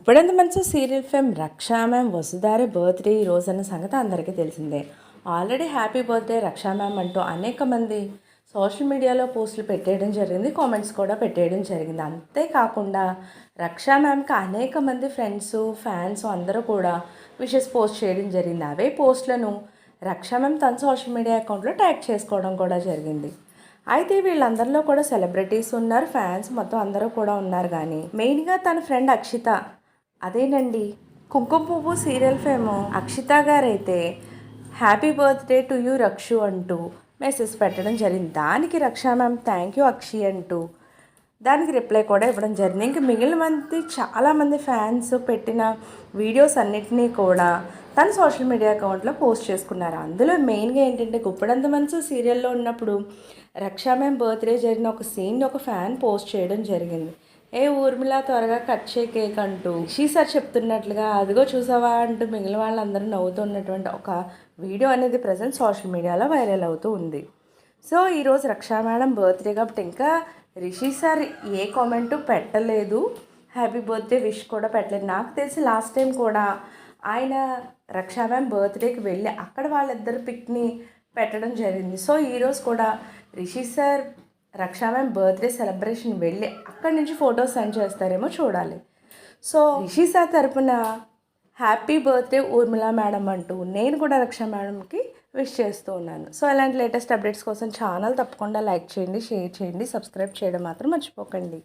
గుప్పెడంత మంచి serial fame Raksha ma'am Vasudhari birthday ఈ రోజు అన్న సంగతి అందరికీ తెలిసిందే. Already happy birthday Raksha ma'am అంటూ అనేక మంది సోషల్ మీడియాలో పోస్టులు పెట్టేయడం జరిగింది కామెంట్స్ కూడా పెట్టేయడం జరిగింది. అంతేకాకుండా రక్షా మ్యామ్కి అనేక మంది ఫ్రెండ్స్ ఫ్యాన్స్ అందరూ కూడా విషెస్ పోస్ట్ చేయడం జరిగింది. అవే పోస్టులను రక్షా మ్యామ్ తన సోషల్ మీడియా అకౌంట్లో ట్యాగ్ చేసుకోవడం కూడా జరిగింది. అయితే వీళ్ళందరిలో కూడా సెలబ్రిటీస్ ఉన్నారు ఫ్యాన్స్ మొత్తం అందరూ కూడా ఉన్నారు. కానీ మెయిన్గా తన ఫ్రెండ్ అక్షిత అదేనండి. కుంకుమ పువ్వు సీరియల్ ఫేమో. Akshita గారైతే happy birthday to you Rakshu అంటూ మెసేజ్ పెట్టడం జరిగింది. దానికి రక్ష మ్యామ్ థ్యాంక్ యూ అక్షి అంటూ దానికి రిప్లై కూడా ఇవ్వడం జరిగింది. ఇంకా మిగిలిన మంది చాలామంది ఫ్యాన్స్ పెట్టిన వీడియోస్ అన్నిటినీ కూడా తన సోషల్ మీడియా అకౌంట్లో పోస్ట్ చేసుకున్నారు. అందులో మెయిన్గా ఏంటంటే గుప్పడంత మనసు సీరియల్లో ఉన్నప్పుడు రక్షా మ్యామ్ బర్త్డే జరిగిన ఒక సీన్ ఒక ఫ్యాన్ పోస్ట్ చేయడం జరిగింది. ఏ ఊర్మిళ త్వరగా కట్ చేయ కేక్ అంటూ సార్ చెప్తున్నట్లుగా అదిగో చూసావా అంటూ మిగిలిన వాళ్ళందరూ నవ్వుతున్నటువంటి ఒక వీడియో అనేది ప్రజెంట్ సోషల్ మీడియాలో వైరల్ అవుతూ ఉంది. సో ఈరోజు రక్షా మేడం బర్త్డే కాబట్టి ఇంకా రిషి సార్ ఏ కామెంటు పెట్టలేదు. హ్యాపీ బర్త్డే విష్ కూడా పెట్టలేదు. నాకు తెలిసి లాస్ట్ టైం కూడా ఆయన రక్షా మ్యామ్ బర్త్డేకి వెళ్ళి అక్కడ వాళ్ళిద్దరు పిక్ని పెట్టడం జరిగింది. సో ఈరోజు కూడా Rishi sir Raksha ma'am birthday celebration వెళ్ళి అక్కడి నుంచి ఫొటోస్ సెండ్ చేస్తారేమో చూడాలి. సో రిషి సార్ తరపున హ్యాపీ బర్త్డే ఊర్మిళ మేడం అంటూ నేను కూడా రక్షా మేడంకి విష్ చేస్తూ ఉన్నాను. సో ఇలాంటి లేటెస్ట్ అప్డేట్స్ కోసం ఛానల్ తప్పకుండా లైక్ చేయండి షేర్ చేయండి సబ్స్క్రైబ్ చేయడం మాత్రం మర్చిపోకండి.